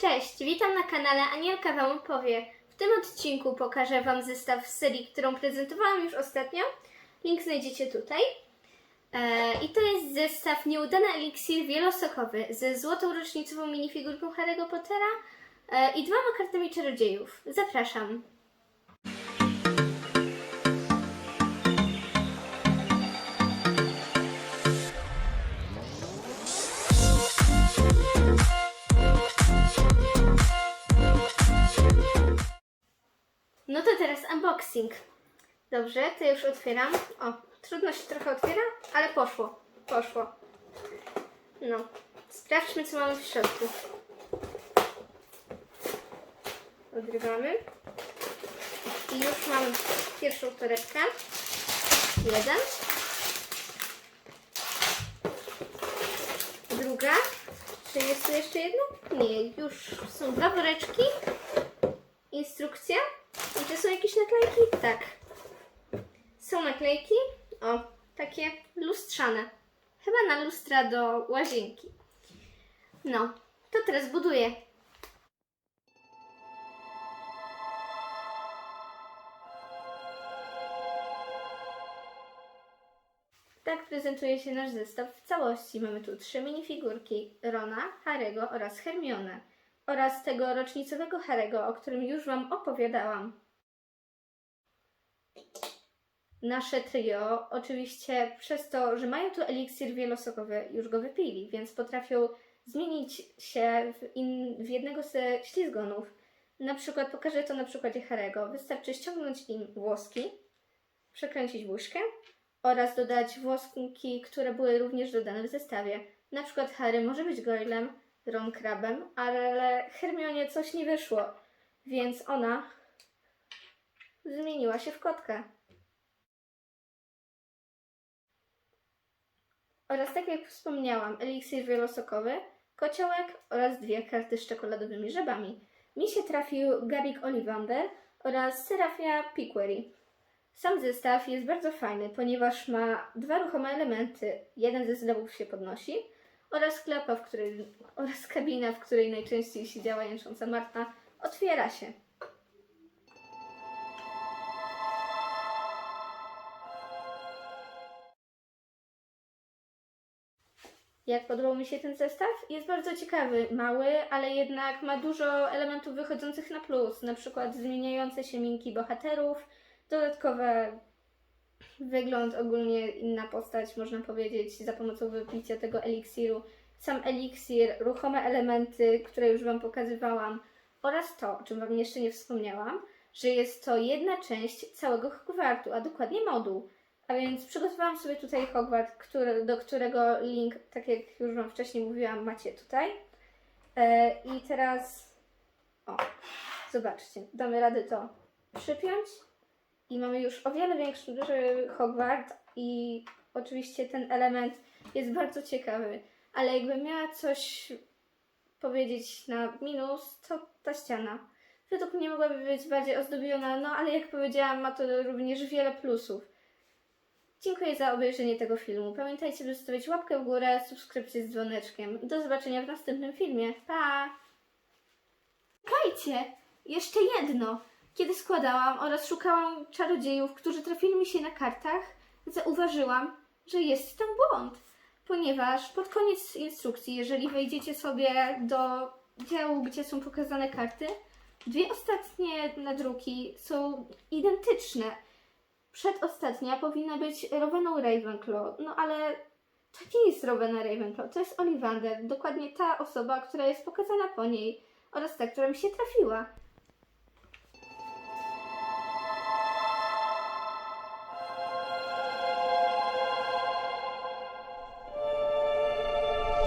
Cześć, witam na kanale Anielka Wam opowie. W tym odcinku pokażę Wam zestaw z serii, którą prezentowałam już ostatnio. Link znajdziecie tutaj. E, I to jest zestaw Nieudany eliksir wielosokowy ze złotą rocznicową minifigurką Harry'ego Pottera e, i dwoma kartami czarodziejów. Zapraszam. No to teraz unboxing. Dobrze, to już otwieram. O, trudno się trochę otwiera, ale poszło. Poszło. No, sprawdźmy, co mamy w środku. Odrywamy. I już mam pierwszą torebkę. Jeden. Druga. Czy jest tu jeszcze jedna? Nie, już są dwa woreczki. Instrukcja. I czy są jakieś naklejki? Tak. Są naklejki. O, takie lustrzane. Chyba na lustra do łazienki. No, to teraz buduję. Tak prezentuje się nasz zestaw w całości. Mamy tu trzy minifigurki Rona, Harego oraz Hermione oraz tego rocznicowego Harego, o którym już Wam opowiadałam. Nasze trio, oczywiście przez to, że mają tu eliksir wielosokowy, już go wypili, więc potrafią zmienić się w, in, w jednego ze ślizgonów. Na przykład pokażę to na przykładzie Harego. Wystarczy ściągnąć im włoski, przekręcić buźkę oraz dodać włoski, które były również dodane w zestawie. Na przykład Harry może być Goylem, Ron Krabem, ale Hermionie coś nie wyszło, więc ona zmieniła się w kotkę. Oraz tak jak wspomniałam, eliksir wielosokowy, kociołek oraz dwie karty z czekoladowymi żabami. Mi się trafił Gabik Ollivander oraz Serafia Piquery. Sam zestaw jest bardzo fajny, ponieważ ma dwa ruchome elementy. Jeden ze zlewów się podnosi oraz klapa, w której, oraz kabina, w której najczęściej siedziała jęcząca Marta, otwiera się. Jak podobał mi się ten zestaw? Jest bardzo ciekawy, mały, ale jednak ma dużo elementów wychodzących na plus, na przykład zmieniające się minki bohaterów, dodatkowe wygląd, ogólnie inna postać, można powiedzieć, za pomocą wypicia tego eliksiru. Sam eliksir, ruchome elementy, które już Wam pokazywałam, oraz to, o czym Wam jeszcze nie wspomniałam, że jest to jedna część całego Hogwartu, a dokładnie moduł. A więc przygotowałam sobie tutaj Hogwart, który, do którego link, tak jak już Wam wcześniej mówiłam, macie tutaj. E, I teraz, o, zobaczcie, damy radę to przypiąć i mamy już o wiele większy duży Hogwart i oczywiście ten element jest bardzo ciekawy, ale jakbym miała coś powiedzieć na minus, to ta ściana. Według mnie mogłaby być bardziej ozdobiona, no ale jak powiedziałam, ma to również wiele plusów. Dziękuję za obejrzenie tego filmu. Pamiętajcie, by zostawić łapkę w górę, subskrypcję z dzwoneczkiem. Do zobaczenia w następnym filmie. Pa! Czekajcie! Jeszcze jedno! Kiedy składałam oraz szukałam czarodziejów, którzy trafili mi się na kartach, zauważyłam, że jest tam błąd. Ponieważ pod koniec instrukcji, jeżeli wejdziecie sobie do działu, gdzie są pokazane karty, dwie ostatnie nadruki są identyczne. Przedostatnia powinna być Roweną Ravenclaw, no ale to nie jest Rowena Ravenclaw, to jest Ollivander, dokładnie ta osoba, która jest pokazana po niej oraz ta, która mi się trafiła.